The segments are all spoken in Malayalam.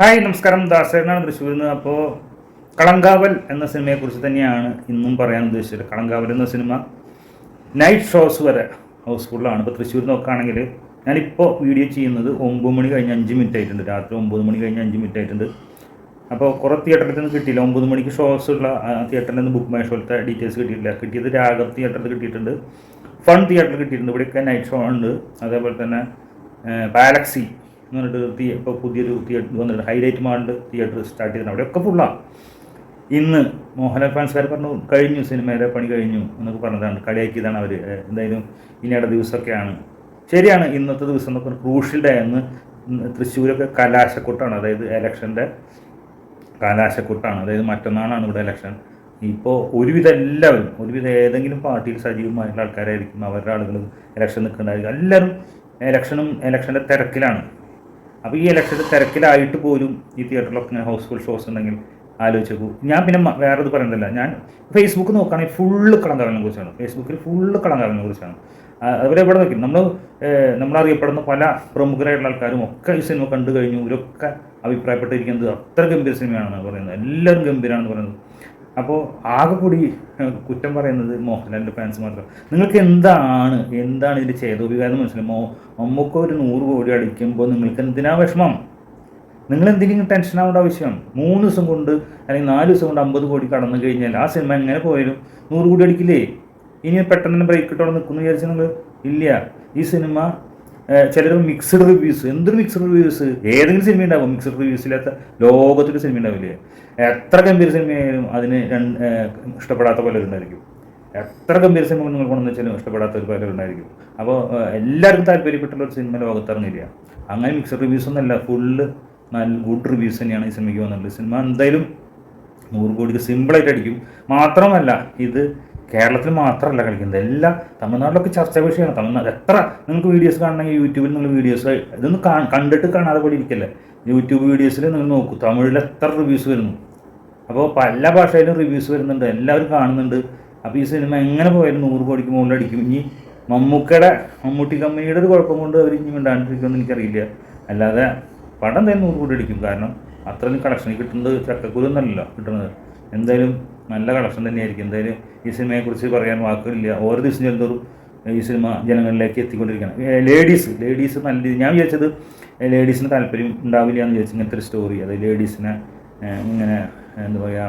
ഹായ് നമസ്കാരം. ദാസേനാണ് തൃശ്ശൂരിൽ നിന്ന്. അപ്പോൾ കളങ്കാവൽ എന്ന സിനിമയെക്കുറിച്ച് തന്നെയാണ് ഇന്നും പറയാൻ ഉദ്ദേശിച്ചത്. കളങ്കാവൽ എന്ന സിനിമ നൈറ്റ് ഷോസ് വരെ ഹൗസ്ഫുള്ളാണ്. ഇപ്പോൾ തൃശ്ശൂർ നോക്കുകയാണെങ്കിൽ ഞാനിപ്പോൾ വീഡിയോ ചെയ്യുന്നത് ഒമ്പത് മണി കഴിഞ്ഞ് അഞ്ച് മിനിറ്റ് ആയിട്ടുണ്ട്. രാത്രി ഒമ്പത് മണി കഴിഞ്ഞ് അഞ്ച് മിനിറ്റ് ആയിട്ടുണ്ട്. അപ്പോൾ കുറേ തിയേറ്ററിൽ നിന്ന് കിട്ടിയില്ല. ഒമ്പത് മണിക്ക് ഷോസ് ഉള്ള തിയേറ്ററിൽ നിന്ന് ബുക്ക് മൈ ഷോയിലത്തെ ഡീറ്റെയിൽസ് കിട്ടിയിട്ടില്ല. കിട്ടിയത് രാഗം തിയേറ്ററിൽ കിട്ടിയിട്ടുണ്ട്. ഫൺ തിയേറ്ററിൽ കിട്ടിയിട്ടുണ്ട്. ഇവിടെയൊക്കെ നൈറ്റ് ഷോ ഉണ്ട്. അതേപോലെ തന്നെ പാലക്സി എന്ന് പറഞ്ഞിട്ട് തീ ഇപ്പോൾ പുതിയൊരു തിയേറ്റർ വന്നിട്ട് ഹൈലൈറ്റ് മാണ്ട് തിയേറ്റർ സ്റ്റാർട്ട് ചെയ്തിട്ടുണ്ട്. അവിടെയൊക്കെ ഫുള്ളാണ് ഇന്ന് മോഹൻലാൽ ഫാൻസുകാർ പറഞ്ഞു കഴിഞ്ഞു സിനിമയുടെ പണി കഴിഞ്ഞു എന്നൊക്കെ പറഞ്ഞതാണ്. കളിയാക്കിയതാണ് അവർ എന്തായാലും ഇനിയുടെ ദിവസമൊക്കെയാണ്. ശരിയാണ് ഇന്നത്തെ ദിവസം എന്നൊക്കെ ക്രൂഷ്യൽ ഡേ എന്ന് തൃശ്ശൂരൊക്കെ കലാശക്കൊട്ടാണ്. അതായത് ഇലക്ഷന്റെ കലാശക്കൊട്ടാണ്. അതായത് മറ്റന്നാളാണ് ഇവിടെ ഇലക്ഷൻ ഇപ്പോൾ ഒരുവിധം എല്ലാവരും ഒരുവിധം ഏതെങ്കിലും പാർട്ടിയിൽ സജീവമായിട്ടുള്ള ആൾക്കാരായിരിക്കും. അവരുടെ ആളുകൾ ഇലക്ഷൻ നിൽക്കുന്നതായിരിക്കും. എല്ലാവരും ഇലക്ഷനും ഇലക്ഷന്റെ തിരക്കിലാണ്. അപ്പോൾ ഈ ഇലക്ഷന്റെ തിരക്കിലായിട്ട് പോലും ഈ തിയേറ്ററിലൊക്കെ ഇങ്ങനെ ഹൗസ്ഫുൾ ഷോസ് ഉണ്ടെങ്കിൽ ആലോചിച്ചു നോക്കൂ ഞാൻ പിന്നെ വേറെ ഇത് പറയുന്നില്ല. ഞാൻ ഫേസ്ബുക്ക് നോക്കുകയാണെങ്കിൽ ഫുള്ള് കളങ്കാവലിനെ കുറിച്ചാണ്. ഫേസ്ബുക്കിൽ ഫുള്ള് കളങ്കാവലിനെ കുറിച്ചാണ്. അതുപോലെ ഇവിടെ നോക്കി? നമ്മൾ നമ്മളറിയപ്പെടുന്ന പല പ്രമുഖരായിട്ടുള്ള ആൾക്കാരും ഒക്കെ ഈ സിനിമ കണ്ടു കഴിഞ്ഞു. ഇവരൊക്കെ അഭിപ്രായപ്പെട്ടിരിക്കുന്നത് അത്ര ഗംഭീര സിനിമയാണെന്ന് പറയുന്നത്. എല്ലാവരും ഗംഭീരമാണെന്ന് പറയുന്നത്. അപ്പോൾ കൂടി കുറ്റം പറയുന്നത് മോഹൻലാലിന്റെ ഫാൻസ് മാത്രം. നിങ്ങൾക്ക് എന്താണ് എന്താണ് ഇതിന്റെ ചേതോപികാരം മനസ്സിലായി? മോ മമ്മൂക്ക ഒരു നൂറ് കോടി അടിക്കുമ്പോൾ നിങ്ങൾക്ക് എന്തിനാ വിഷമം? നിങ്ങൾ എന്തിനും ടെൻഷൻ ആവേണ്ട ആവശ്യം മൂന്ന് ദിവസം കൊണ്ട് അല്ലെങ്കിൽ നാല് ദിവസം കൊണ്ട് അമ്പത് കോടി കടന്നു കഴിഞ്ഞാൽ ആ സിനിമ എങ്ങനെ പോയാലും നൂറ് കോടി അടിക്കില്ലേ? ഇനി പെട്ടെന്ന് ബ്രേക്ക് ഇട്ടോടെ നിൽക്കുന്നു വിചാരിച്ചാൽ നിങ്ങൾ ഇല്ല. ഈ സിനിമ ചിലർ മിക്സഡ് റിവ്യൂസ് എന്തൊരു മിക്സഡ് റിവ്യൂസ് ഏതെങ്കിലും സിനിമ ഉണ്ടാവും മിക്സഡ് റിവ്യൂസ് ഇല്ലാത്ത ലോകത്തൊരു സിനിമ ഉണ്ടാവില്ലേ? എത്ര ഗംഭീര സിനിമയായാലും അതിന് ഇഷ്ടപ്പെടാത്ത പലരുണ്ടായിരിക്കും. എത്ര ഗംഭീര സിനിമ നിങ്ങൾ കൊണ്ടെന്ന് വെച്ചാലും ഇഷ്ടപ്പെടാത്ത ഒരു ഉണ്ടായിരിക്കും. അപ്പോൾ എല്ലാവർക്കും താല്പര്യപ്പെട്ടുള്ള ഒരു സിനിമ ലോകത്ത് ഇറങ്ങില്ല അങ്ങനെ മിക്സഡ് റിവ്യൂസ് ഒന്നല്ല ഫുള്ള് നല്ല ഗുഡ് റിവ്യൂസ് തന്നെയാണ് ഈ സിനിമയ്ക്ക് വന്നിട്ടുള്ളത്. സിനിമ എന്തായാലും നൂറ് കോടിക്ക് സിമ്പിളായിട്ട് അടിക്കും. മാത്രമല്ല ഇത് കേരളത്തിൽ മാത്രമല്ല കളിക്കുന്നത്. എല്ലാ തമിഴ്നാട്ടിലൊക്കെ ചർച്ചാ വിഷയമാണ്. തമിഴ്നാട് എത്ര നിങ്ങൾക്ക് വീഡിയോസ് കാണണമെങ്കിൽ യൂട്യൂബിൽ നിങ്ങൾ വീഡിയോസ് ഇതൊന്നും കണ്ടിട്ട് കാണാതെ പോലെ ഇരിക്കല്ലേ? യൂട്യൂബ് വീഡിയോസിൽ നിങ്ങൾ നോക്കൂ. തമിഴിൽ എത്ര റിവ്യൂസ് വരുന്നു. അപ്പോൾ പല ഭാഷയിലും റിവ്യൂസ് വരുന്നുണ്ട്. എല്ലാവരും കാണുന്നുണ്ട്. അപ്പോൾ ഈ സിനിമ എങ്ങനെ പോയാലും നൂറ് കോടിക്ക് മുകളിൽ അടിക്കും. ഇനി മമ്മൂക്കയുടെ മമ്മൂട്ടി കമ്പനിയുടെ ഒരു കുഴപ്പം കൊണ്ട് അവർ ഇനി മിണ്ടാണ്ടിരിക്കുമെന്ന് എനിക്കറിയില്ല. അല്ലാതെ പടം തന്നെ നൂറ് കോടി അടിക്കും. കാരണം അത്രയും കളക്ഷൻ കിട്ടുന്നത് ചക്കക്കുരു കിട്ടുന്നത്. എന്തായാലും നല്ല കളക്ഷൻ തന്നെയായിരിക്കും. എന്തായാലും ഈ സിനിമയെക്കുറിച്ച് പറയാൻ വാക്കുകളില്ല. ഓരോ ദിവസം ചെന്തോറും ഈ സിനിമ ജനങ്ങളിലേക്ക് എത്തിക്കൊണ്ടിരിക്കുകയാണ്. ലേഡീസ് ലേഡീസ് നല്ല രീതി ഞാൻ വിചാരിച്ചത് ലേഡീസിന് താല്പര്യം ഉണ്ടാവില്ല എന്ന് വിചാരിച്ചു ഇങ്ങനത്തെ ഒരു സ്റ്റോറി അത് ലേഡീസിനെ ഇങ്ങനെ എന്താ പറയുക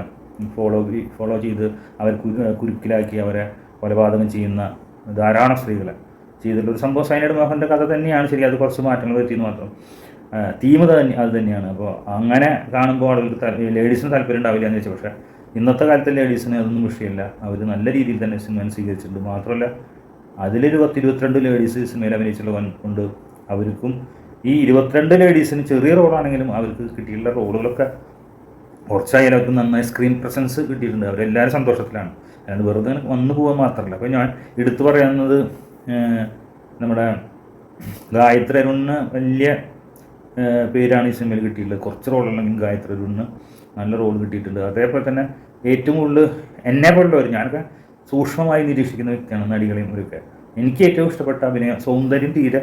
ഫോളോ ഫോളോ ചെയ്ത് അവർ കുരുക്കിലാക്കി അവരെ കൊലപാതകം ചെയ്യുന്ന ധാരാളം സ്ത്രീകളെ ചെയ്തിട്ടുള്ള ഒരു സംഭവം സൈനഡ് മോഹന്റെ കഥ തന്നെയാണ്. ശരി അത് കുറച്ച് മാറ്റങ്ങൾ വരുത്തിയെന്ന് മാത്രം. തീമത തന്നെ അത് തന്നെയാണ്. അപ്പോൾ അങ്ങനെ കാണുമ്പോൾ ആളുകൾക്ക് ലേഡീസിന് താല്പര്യം ഉണ്ടാവില്ല എന്ന് വെച്ചാൽ പക്ഷേ ഇന്നത്തെ കാലത്തെ ലേഡീസിന് അതൊന്നും വിഷയമില്ല. അവർ നല്ല രീതിയിൽ തന്നെ സിനിമ സ്വീകരിച്ചിട്ടുണ്ട്. മാത്രമല്ല അതിലൊരു പത്ത് ഇരുപത്തിരണ്ട് ലേഡീസ് സിനിമയിൽ അഭിനയിച്ചുള്ള ഉണ്ട്. അവർക്കും ഈ ഇരുപത്തിരണ്ട് ലേഡീസിന് ചെറിയ റോളാണെങ്കിലും അവർക്ക് കിട്ടിയിട്ടുള്ള റോളുകളൊക്കെ കുറച്ചായാലും അവർക്ക് നന്നായി സ്ക്രീൻ പ്രസൻസ് കിട്ടിയിട്ടുണ്ട്. അവരെല്ലാവരും സന്തോഷത്തിലാണ്. അല്ലാണ്ട് വെറുതെ വന്നു പോകാൻ മാത്രമല്ല. അപ്പോൾ ഞാൻ എടുത്തു പറയുന്നത് നമ്മുടെ ഗായത്രി അരുണിന് വലിയ പേരാണ് ഈ സിനിമയിൽ കിട്ടിയിട്ടുള്ളത്. കുറച്ച് റോളുണ്ടെങ്കിലും ഗായത്രി അരുണിന് നല്ല റോൾ കിട്ടിയിട്ടുണ്ട്. അതേപോലെ തന്നെ ഏറ്റവും കൂടുതൽ എന്നെ പോലുള്ളവർ ഞാനൊക്കെ സൂക്ഷ്മമായി നിരീക്ഷിക്കുന്ന വ്യക്തിയാണ് നടികളെയും ഇവരൊക്കെ. എനിക്ക് ഏറ്റവും ഇഷ്ടപ്പെട്ട അഭിനയം സൗന്ദര്യം തീരെ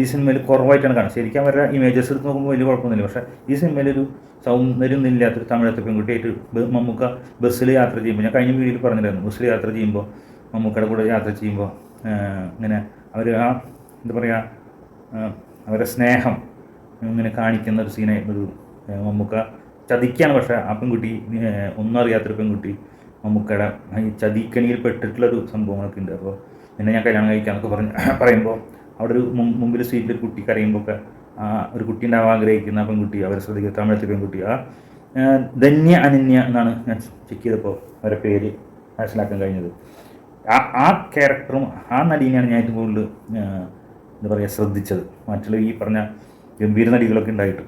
ഈ സിനിമയിൽ കുറവായിട്ടാണ് കാണുന്നത്. ശരിക്കും അവരുടെ ഇമേജസ് എടുത്ത് നോക്കുമ്പോൾ വലിയ കുഴപ്പമൊന്നുമില്ല. പക്ഷേ ഈ സിനിമയിലൊരു സൗന്ദര്യം ഇല്ലാത്തൊരു തമിഴത്തെ പെൺകുട്ടിയായിട്ട് മമ്മൂക്ക ബസ്സിൽ യാത്ര ചെയ്യുമ്പോൾ ഞാൻ കഴിഞ്ഞ വീഡിയോയിൽ പറഞ്ഞിരുന്നു ബസ്സിൽ യാത്ര ചെയ്യുമ്പോൾ മമ്മൂക്കയുടെ കൂടെ യാത്ര ചെയ്യുമ്പോൾ ഇങ്ങനെ അവർ ആ എന്താ പറയുക അവരുടെ സ്നേഹം ഇങ്ങനെ കാണിക്കുന്ന ഒരു സീനായി ഒരു മമ്മൂക്ക ചതിക്കാണ്. പക്ഷേ ആ പെൺകുട്ടി ഒന്നും അറിയാത്തൊരു പെൺകുട്ടി മമ്മൂക്കയുടെ ഈ ചതിക്കണിയിൽ പെട്ടിട്ടുള്ളൊരു സംഭവങ്ങളൊക്കെ ഉണ്ട്. അപ്പോൾ പിന്നെ ഞാൻ കല്യാണം കഴിക്കാന്നൊക്കെ പറഞ്ഞ് പറയുമ്പോൾ അവിടെ ഒരു മുമ്പിൽ സീറ്റിൽ ഒരു കുട്ടി കരയുമ്പോൾ ഒക്കെ ആ ഒരു കുട്ടി ഉണ്ടാവാൻ ആഗ്രഹിക്കുന്ന പെൺകുട്ടി അവരെ ശ്രദ്ധിക്കുന്ന തമിഴത്തെ പെൺകുട്ടി ആ ധന്യ അനന്യ എന്നാണ് ഞാൻ ചെക്ക് ചെയ്തപ്പോൾ അവരെ പേര് മനസ്സിലാക്കാൻ കഴിഞ്ഞത്. ആ ആ ക്യാരക്ടറും ആ നടീനെയാണ് ഞാൻ ഏറ്റവും കൂടുതൽ എന്താ പറയുക ശ്രദ്ധിച്ചത്. മറ്റുള്ള ഈ പറഞ്ഞ ഗംഭീര നടികളൊക്കെ ഉണ്ടായിട്ട്.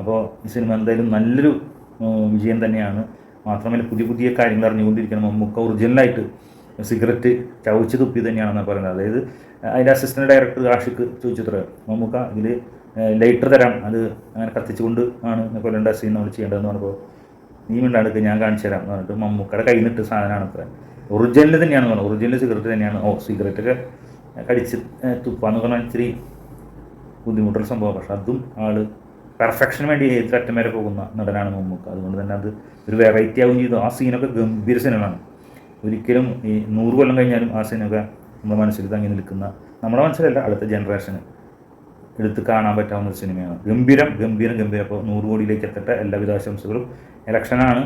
അപ്പോൾ ഈ സിനിമ എന്തായാലും നല്ലൊരു വിജയം തന്നെയാണ്. മാത്രമല്ല പുതിയ പുതിയ കാര്യങ്ങൾ അറിഞ്ഞുകൊണ്ടിരിക്കണം. മമ്മൂക്ക ഒറിജിനലായിട്ട് സിഗരറ്റ് ചവച്ച് തുപ്പി തന്നെയാണെന്നാണ് പറയുന്നത്. അതായത് അതിന്റെ അസിസ്റ്റന്റ് ഡയറക്ടർ ആഷിക്ക് ചോദിച്ചത്ര മമ്മൂക്ക ഇതിൽ ലൈറ്റർ തരാം. അത് അങ്ങനെ കത്തിച്ചുകൊണ്ട് ആണ് കൊല്ലേണ്ട സീൻ നമ്മൾ ചെയ്യേണ്ടതെന്ന് പറഞ്ഞപ്പോൾ നീ മിണ്ടാടുക്ക് ഞാൻ കാണിച്ചു തരാം എന്ന് പറഞ്ഞിട്ട് മമ്മൂക്കയുടെ കയ്യിൽ നിന്നിട്ട് സാധനമാണ് അത്ര. ഒറിജിനൽ തന്നെയാണെന്ന് പറഞ്ഞത് ഒറിജിനൽ സിഗരറ്റ് തന്നെയാണ്. ഓ സിഗരറ്റൊക്കെ കടിച്ച് തുപ്പാന്ന് പറഞ്ഞാൽ ഇച്ചിരി ബുദ്ധിമുട്ടുള്ള സംഭവം പക്ഷെ അതും ആൾ പെർഫെക്ഷന് വേണ്ടി ഏത് അറ്റം വരെ പോകുന്ന നടനാണ് മമ്മൂക്ക. അതുകൊണ്ട് തന്നെ അത് ഒരു വെറൈറ്റി ആവുകയും ചെയ്തു. ആ സീനൊക്കെ ഗംഭീര സീനുകളാണ് ഒരിക്കലും ഈ നൂറ് കൊല്ലം കഴിഞ്ഞാലും ആ സീനൊക്കെ നമ്മുടെ മനസ്സിൽ തങ്ങി നിൽക്കുന്ന നമ്മുടെ മനസ്സിലല്ല അടുത്ത ജനറേഷന് എടുത്ത് കാണാൻ പറ്റാവുന്ന ഒരു സിനിമയാണ് ഗംഭീരം ഗംഭീരം ഗംഭീരം. അപ്പോൾ നൂറ് കോടിയിലേക്ക് എത്തട്ടെ. എല്ലാവിധ ആശംസകളും. ഇലക്ഷനാണ്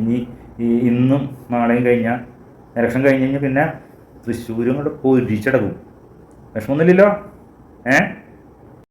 ഇനി ഈ ഇന്നും നാളെയും കഴിഞ്ഞാൽ ഇലക്ഷൻ കഴിഞ്ഞ് കഴിഞ്ഞാൽ പിന്നെ തൃശ്ശൂരും കൂടെ പൊരിച്ചടക്കും വിഷമമൊന്നുമില്ലല്ലോ ഏഹ്